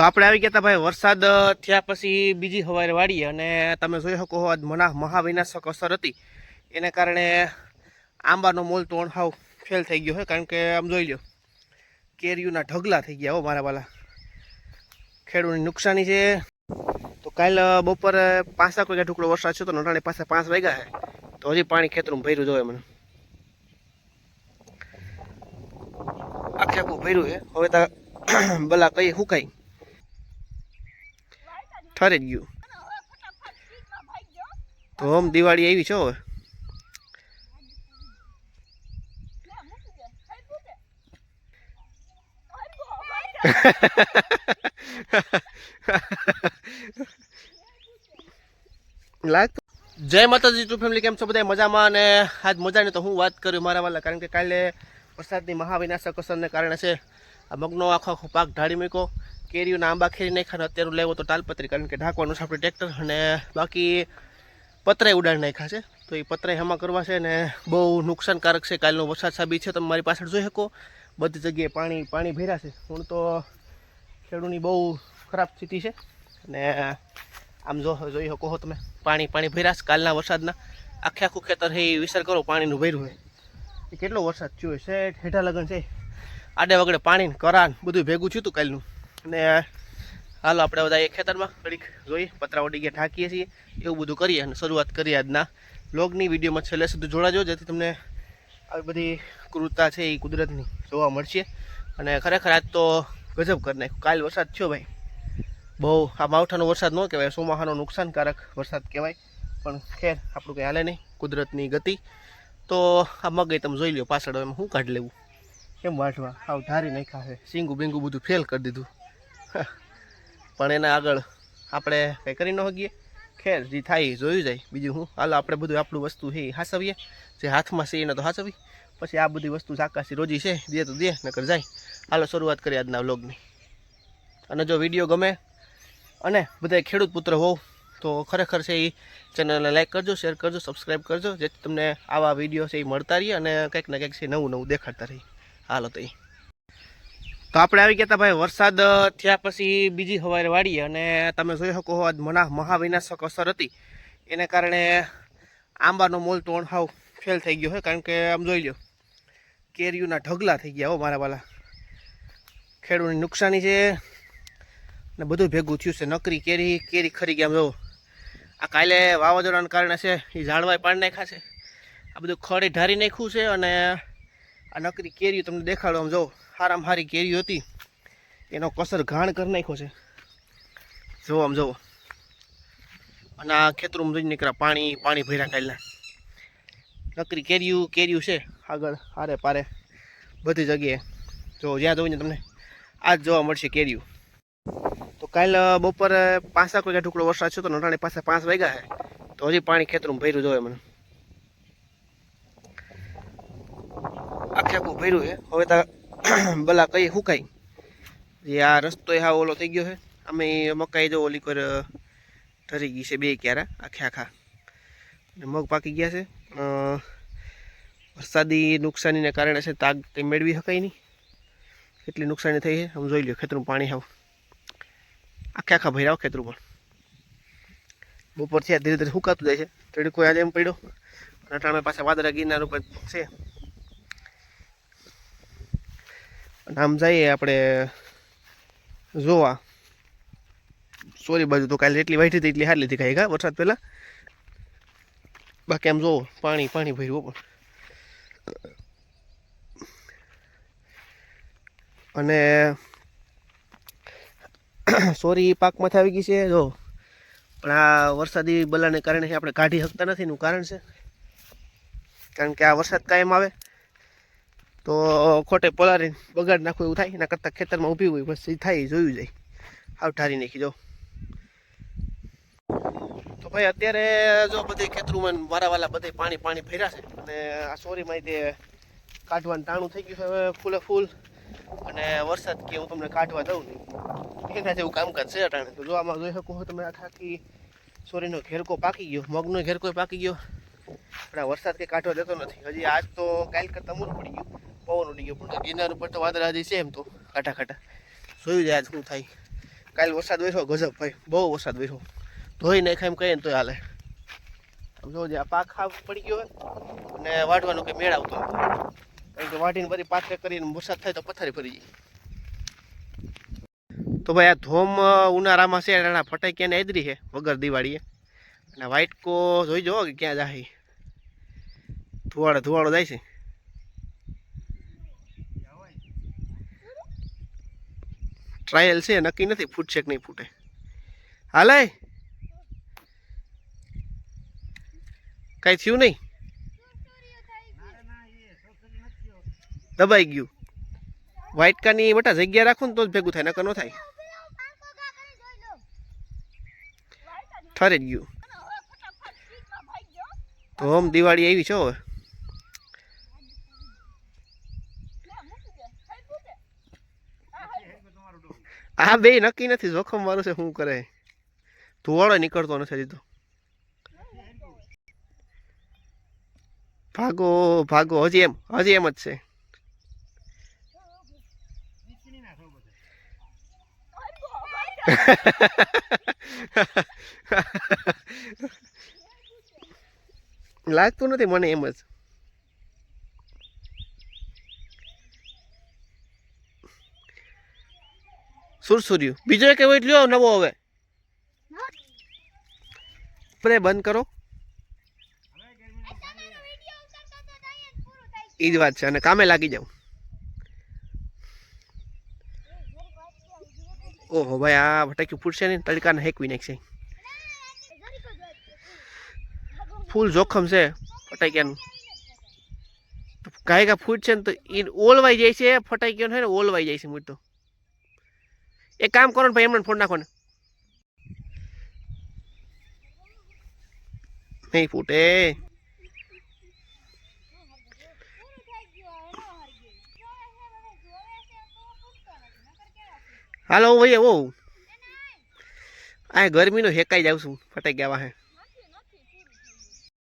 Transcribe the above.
તો આપણે આવી ગયા હતા ભાઈ વરસાદ થયા પછી બીજી સવારે વાળીએ અને તમે જોઈ શકો આજ મના, મહાવિનાશક અસર હતી. એને કારણે આંબાનો મોલ તો અણહાવ ફેલ થઈ ગયો છે કારણ કે આમ જોઈ લો કેરીઓના ઢગલા થઈ ગયા હો મારા વાલા. ખેડૂતની નુકસાની છે. તો કાલ બપોરે પાંચ વાગ્યા ટુકડો વરસાદ છે તો નટાણી પાસે પાંચ વાગ્યા છે તો હજી પાણી ખેતરમાં ભર્યું જોવે મને. આખે આખું ભર્યું છે હવે તો, બલા કઈ સુકાઈ ઠરી જ ગયું. તો હમ દિવાળી આવી છો હવે. જય માતાજી ટુ ફેમિલી કેમ છો બધા મજામાં? અને આજ મજાની તો હું વાત કરું મારા વાલા, કારણ કે કાલે વરસાદની મહાવિનાશક અસરને કારણે છે. આ મગનો આખો આખો પાક ઢાળી મૂક્યો. કેરીઓના આંબા ખેરી નાખ્યા અત્યારે લેવો તો તાલપત્રી, કારણ કે ઢાંકવાનું છે આપણે ટ્રેક્ટર અને બાકી પતરાય ઉડાડી નાખ્યા છે. તો એ પતરાય હેમાં કરવા છે ને બહુ નુકસાનકારક છે. કાલનો વરસાદ સાબી છે. તમે મારી પાછળ જોઈ શકો. બધી જગ્યાએ પાણી પાણી ભર્યા છે. હું તો ખેડૂની બહુ ખરાબ સ્થિતિ છે. અને આમ જો, જોઈ શકો છો તમે. પાણી પાણી ભર્યા છે કાલના વરસાદના. આખે આખું ખેતર એ વિચાર કરો, પાણીનું ભર્યું હોય એ કેટલો વરસાદ થયો છે હેઠા લગન છે. આડે વગડે પાણી કરાન બધું ભેગું થયું હતું કાલનું. અને હાલો આપણે બધા એ ખેતરમાં ઘડીક જોઈએ પતરા ઉડી ગયા, ઢાંકીએ છીએ, એવું બધું કરીએ અને શરૂઆત કરીએ આજના બ્લોગની વિડીયોમાં છેલ્લે સુધી જોડાજો, જેથી તમને આવી બધી ક્રૂરતા છે એ કુદરતની જોવા મળશે. અને ખરેખર આજ તો ગજબ કરી નાખ્યું. કાલ વરસાદ થયો ભાઈ. બહુ આ માવઠાનો વરસાદ ન કહેવાય સોમાહાનો નુકસાનકારક વરસાદ કહેવાય. પણ ખેર, આપણું કંઈ હાલે નહીં, કુદરતની ગતિ. તો આ મગઈ તમે જોઈ લો પાછળ એમ શું કાઢી લેવું. કેમ વાઢવા આવ ધારી નાખ્યા છે. સિંગું બિંગું બધું ફેલ કરી દીધું. પણ એના આગળ આપણે કંઈ કરી ન શકીએ. ખેર જે થાય જોયું જાય. બીજું હું? હાલો, આપણે બધું આપણું વસ્તુ છે એ હાસવીએ. જે હાથમાં છે એને તો હાસવી. પછી આ બધી વસ્તુ સાકાશી રોજી છે, દે તો દે, નકર જાય. હાલો, શરૂઆત કરીએ આજના વ્લોગની. અને જો વીડિયો ગમે અને બધા ખેડૂત પુત્ર હોવ, તો ખરેખર છે એ ચેનલને લાઈક કરજો શેર કરજો સબસ્ક્રાઈબ કરજો, જેથી તમને આવા વીડિયો છે એ મળતા રહીએ અને કંઈક ને કંઈક છે નવું નવું દેખાડતા રહીએ. હાલો તો એ તો આપણે આવી ગયા હતા ભાઈ વરસાદ થયા પછી બીજી સવારે વાળીએ અને તમે જોઈ શકો આજ મના, મહાવિનાશક અસર હતી. એને કારણે આંબાનો મોલ તો હાવ ફેલ થઈ ગયો છે કારણ કે આમ જોઈ લો કેરીઓના ઢગલા થઈ ગયા હો મારા વાલા. ખેડૂતની નુકસાની છે ને બધું ભેગું થયું છે, નકરી કેરી કેરી ખરી ગયા જો. આ કાલે વાવાઝોડાના કારણે છે એ ઝાડવાય પાડી નાખ્યા છે. આ બધું ખડે ઢારી નાખ્યું છે અને આ નકરી કેરીઓ તમને દેખાડો આમ જો. હારામાં હારી કેરીઓ હતી. એનો કસર ઘાણ કરી નાખ્યો છે. જુઓ આમ જુઓ. અને આ ખેતરમાં જઈને નીકળ્યા, પાણી પાણી ભર્યા કાલના નકરી કેરીયું કેરીયું છે આગળ, હારે પારે, બધી જગ્યાએ. જો જ્યાં જોઈને તમને આ જ જોવા મળશે કેરીયું. તો કાલ બપોરે વાગ્યા કોઈ ટુકડો વરસાદ છે તો નટાણી પાસે પાંચ વાગ્યા છે. તો હજી પાણી ખેતરમાં ભર્યું જોવે મને. આખે આખું ભર્યું છે. હવે તો બલા કઈ? સુકાય જે આ રસ્તો હા ઓલો થઈ ગયો છે. અમે મકાઈ જો ઓલી કર ઠરી ગઈ છે બે ક્યારા, આખે આખા. મગ પાકી ગયા છે. વરસાદી નુકસાનીને કારણે છે તાગ કંઈ મેળવી શકાય નહીં. કેટલી નુકસાની થઈ છે, આમ જોઈ લો ખેતરું પાણી આવું આખે આખા ભર્યા હો ખેતરું પણ. બપોરથી આ ધીરે ધીરે સુકાતું જાય છે. તડકો આજે એમ પડ્યો. અટાણે પાસે વાદળા ગિરનાર ઉપર છે. અને આમ જઈએ આપણે જોવા. સોરી બાજુ તો કાલે એટલી વાઈટી હતી, એટલી હાર લીધી ખાઈ ગા વરસાદ પહેલાં? બાકી આમ જોવો, પાણી પાણી ભર્યું પણ. અને સોરી પાકમાંથી આવી ગઈ છે, જો. પણ આ વરસાદી બલાને કારણે આપણે કાઢી શકતા નથી, એનું કારણ છે. કારણ કે આ વરસાદ કાયમ આવે. તો ખોટે પલારી બગાડ નાખવું એવું થાય, એના કરતાં ખેતરમાં ઊભી હોય એ થાય જોયું જાય. આવ ઠારી નાખી, જો. તો ભાઈ અત્યારે જો બધે ખેતરોમાં ને વારા વાલા બધે પાણી પાણી ભર્યા છે, અને આ સોરીમાં તે કાઢવાનું ટાણું થઈ ગયું છે હવે ફૂલે ફૂલ, અને વરસાદ કે હું તમને કાઢવા દઉં નહીં એના જેવું કામકાજ છે અટાણે. તો જો આમાં જોઈ શકો તમે થાકી સોરીનો ઘેરકો પાકી ગયો, મગનો ઘેરકો પાકી ગયો. પણ વરસાદ કંઈ કાઢવા દેતો નથી. હજી આજ તો કાલ કરતાં મૂળ પડી ગયું. પવન ઉડી ગયો પણ ગિરનાર ઉપર તો વાદળા છે એમ તો, ખાટા ખાટા. જોયું જાય શું થાય. કાલે વરસાદ વેઠો ગજબ ભાઈ, બહુ વરસાદ વેઠો ધોઈ નાખાય એમ કહીએ ને તો હાલે. આમ જો જે આ પાક ખાવ પડી ગયો હોય અને વાટવાનો કંઈ મેળ આવતો. કારણ કે વાટીને બધી પાથરે કરીને વરસાદ થાય તો પથારી ફરી જાય. તો ભાઈ આ ધોમ ઉનાળામાં છે એના ફટાકિયાને એદરી છે, વગર દિવાળીએ. અને વ્હાઈટ કો જોઈ જુઓ કે ક્યાં જાય. ધુવાડો ધુવાડો જાય છે. ટ્રાયલ છે, નક્કી નથી, ફૂટશે કે નહીં ફૂટે. હાલે કઈ થયું નહીં? દબાઈ ગયું. વ્હાઈટ કાની બટા જગ્યા રાખો ને તો જ ભેગું થાય, નકર ન થાય. ઠરે જ ગયું. તો હમ દિવાળી આવી છે હવે. આ બે નક્કી નથી, જોખમ વાળું છે, શું કરે. ધુવાળો નીકળતો નથી હજી તો. ભાગો ભાગો, હજી એમ હજી એમ જ છે. લાગતું નથી મને એમ જ. સુરસુર્યું. બીજો એક એવો લ્યો નવો હવે. સ્પ્રે બંધ કરો. એ જ વાત છે, અને કામે લાગી જાઉં. ઓહો ભાઈ, આ ભટક્યું ફૂટશે ને તડકાને હેકવી નાખશે. ફૂલ જોખમ છે ફટાકિયાનું. કાંઈ કા ફૂટ છે ને તો એ ઓલવાઈ જાય છે ફટાક્યો ને ઓલવાઈ જાય છે મૂળ તો. એક કામ કરો ને ભાઈ એમને ફોન નાખો ને. નહીં ફૂટે. હાલો ભાઈ એવો આ ગરમીનો હેકાઈ જાઉં છું. ફટાઈ ગયા હે